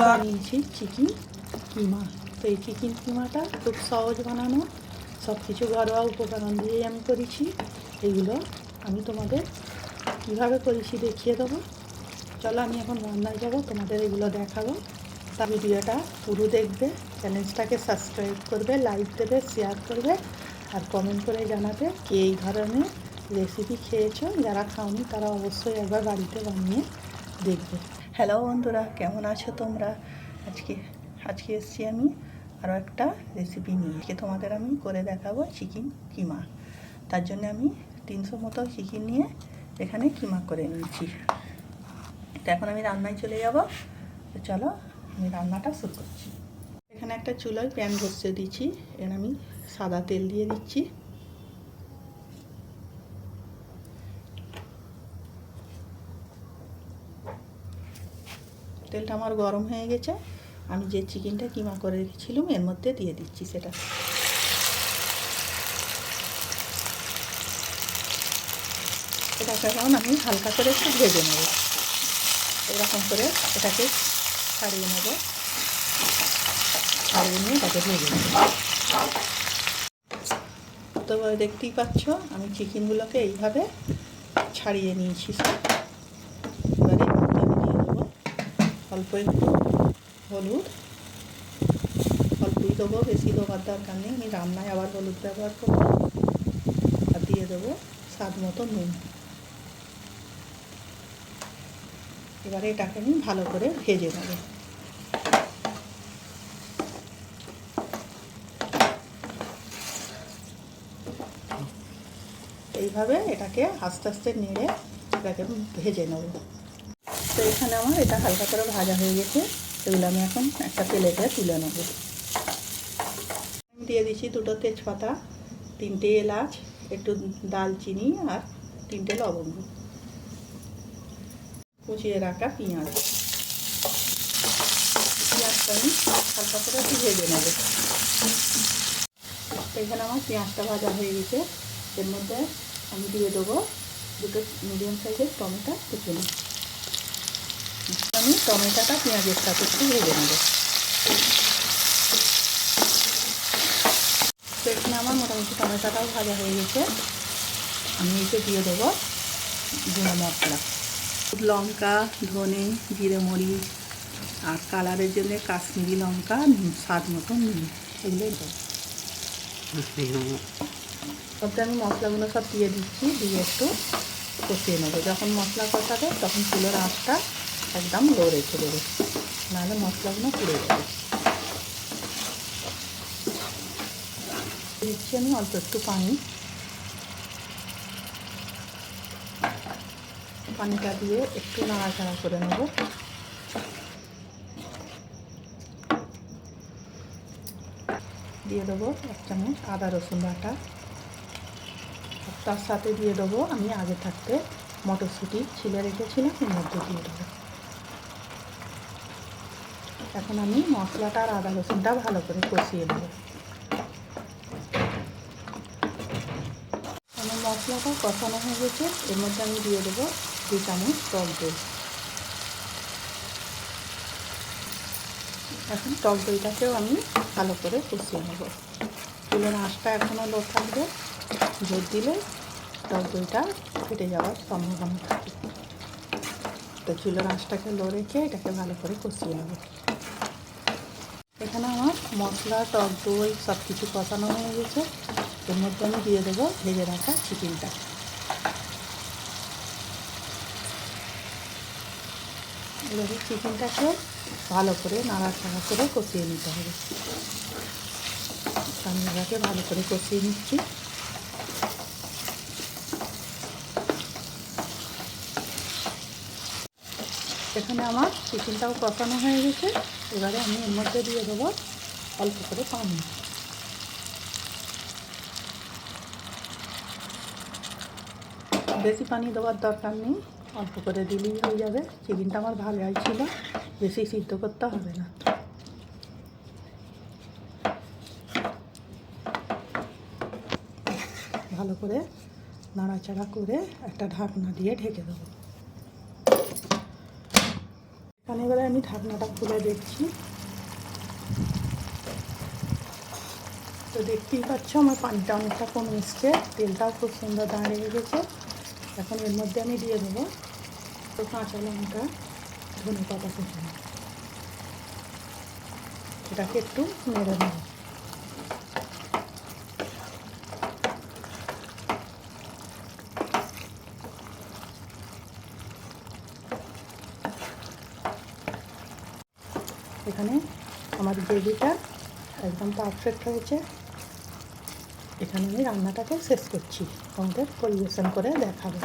বানিয়েছি চিকেন কিমা তো এই চিকেন কিমাটা খুব সহজ বানানো সব কিছু ঘরোয়া উপকরণ দিয়েই আমি করেছি এগুলো আমি তোমাদের কীভাবে করেছি দেখিয়ে দেবো চলো আমি এখন রান্নায় যাব তোমাদের এগুলো দেখাবো তা ভিডিওটা পুরো দেখবে চ্যানেলটাকে সাবস্ক্রাইব করবে লাইক দেবে শেয়ার করবে আর কমেন্ট করে জানাবে কে এই ধরনের রেসিপি খেয়েছো যারা খাওনি তারা অবশ্যই একবার বাড়িতে বানিয়ে দেখবে। হ্যালো বন্ধুরা, কেমন আছো তোমরা? আজকে আজকে এসছি আমি আরও একটা রেসিপি নিয়ে। আজকে তোমাদের আমি করে দেখাবো চিকেন কিমা। তার জন্য আমি তিনশো মতো চিকেন নিয়ে এখানে কিমা করে নিয়েছি। তো এখন আমি রান্নায় চলে যাব। তো চলো, আমি রান্নাটা শুরু করছি। এখানে একটা চুলোয় প্যান বসিয়ে দিচ্ছি। এখানে আমি সাদা তেল দিয়ে দিচ্ছি। তেলটা আমার গরম হয়ে গেছে। আমি যে চিকেনটা কিমা করে রেখেছিলাম, এর মধ্যে দিয়ে দিচ্ছি সেটা। এটাকে এখন আমি হালকা করে একটু ভেজে নেব। এরকম করে এটাকে ছাড়িয়ে নেব। ছাড়িয়ে নিয়ে এটাকে ভেজে নেব। তো দেখতেই পাচ্ছ, আমি চিকেনগুলোকে এইভাবে ছাড়িয়ে নিয়েছি সব এবারে এর মধ্যে আমি দিয়ে দেবো অল্প একটু হলুদ। অল্পই দেবো, বেশি দেওয়ার দরকার নেই। আমি রান্নায় আবার হলুদ ব্যবহার করব আর দিয়ে দেবো স্বাদ মতো নুন। এবারে এটাকে আমি ভালো করে ভেজে নেব। এইভাবে এটাকে আস্তে আস্তে নেড়ে এটাকে ভেজে নেব। তো এখানে আমার এটা হালকা করে ভাজা হয়ে গেছে। এগুলো আমি এখন একটা প্লেটে তুলে নেব। দিয়ে দিচ্ছি দুটো তেজপাতা, তিনটে এলাচ, একটু দালচিনি আর তিনটে লবঙ্গ। কুচিয়ে রাখা পেঁয়াজ। পেঁয়াজটা আমি হালকা করে একটু ভেজে নেব। এখানে আমার পেঁয়াজটা ভাজা হয়ে গেছে। এর মধ্যে আমি দিয়ে দেবো দুটো মিডিয়াম সাইজের টমেটো কুচুনি। আমি টমেটোটা পেঁয়াজের সাথে একটু ভেজে নেব। এখানে আমার মোটামুটি টমেটোটাও ভাজা হয়ে গেছে। আমি এতে দিয়ে দেবো গুঁড়ো মশলা। লঙ্কা, ধনে, জিরে মরিচ আর কালারের জন্য কাশ্মীরি লঙ্কা স্বাদ মতো নুন এগুলোই দেবো। সবটা আমি মশলাগুলো সব দিয়ে দিচ্ছি, দিয়ে একটু কষিয়ে নেব। যখন মশলা কষাবে তখন চুলোর আঁচটা একদম লো রেখে দেবে। নাহলে মশলাগুলো পুড়ে যাবে। দিচ্ছি আমি অল্প একটু পানি। পানিটা দিয়ে একটু নাড়াচাড়া করে নেব। দিয়ে দেবো এক চামচ আদা রসুন বাটা। তার সাথে দিয়ে দেবো আমি আগে থাকতে মটরশুঁটি। ছিলে রেখেছিলাম, এর মধ্যে দিয়ে দেবো। এখন আমি মশলাটা আর আদা রসুনটা ভালো করে কষিয়ে নেব। আমার মশলাটা কষানো হয়ে গেছে, এর মধ্যে আমি দিয়ে দেবো দু চামচ টক দই। এখন টক দইটাকেও আমি ভালো করে কষিয়ে নেব। চুলের আঁশটা এখনও লো থাকবে, জোর দিলে টক দইটা ফেটে যাওয়ার সম্ভাবনা থাকে। তো চুলের আঁশটাকে লো রেখে এটাকে ভালো করে কষিয়ে নেব। এখানে আমার মশলা, টক দই সব কিছু কষানো হয়ে গেছে। এর মধ্যে আমি দিয়ে দেবো ভেজে রাখা চিকেনটা। এবারে চিকেনটাকে ভালো করে নাড়াচাড়া করে কষিয়ে নিতে হবে। আমি ভালো করে কষিয়ে নিচ্ছি। এখানে আমার চিকেনটাও কষানো হয়ে গেছে। এবারে আমি এর মধ্যে দিয়ে দেবো অল্প করে পানি। বেশি পানি দেওয়ার দরকার নেই, অল্প করে দিলেই হয়ে যাবে। চিকেনটা আমার ভালোই ছিল, বেশি সিদ্ধ করতে হবে না। ভালো করে নাড়াচাড়া করে একটা ঢাকনা দিয়ে ঢেকে দেবো। এবারে আমি ঢাকনাটা খুলে দেখছি। তো দেখতেই পাচ্ছ আমার পানিটা অনেকটা কমে এসছে তেলটাও খুব সুন্দর দাঁড়িয়ে গেছে। এখন এর মধ্যে আমি দিয়ে দেবো তো কাঁচা লঙ্কা, ধনে পাতা কুচি। এটাকে একটু নেড়ে নেব। এখানে আমার গ্রেভিটা একদম পারফেক্ট হয়েছে। এখানে আমি রান্নাটাকে শেষ করছি। তোমাদের পরিবেশন করে দেখাবো।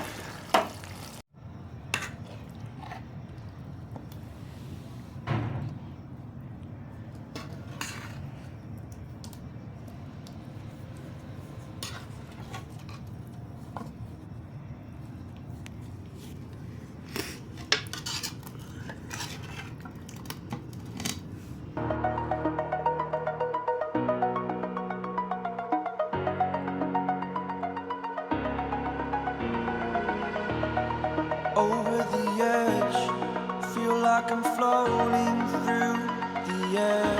Like I'm floating through the air.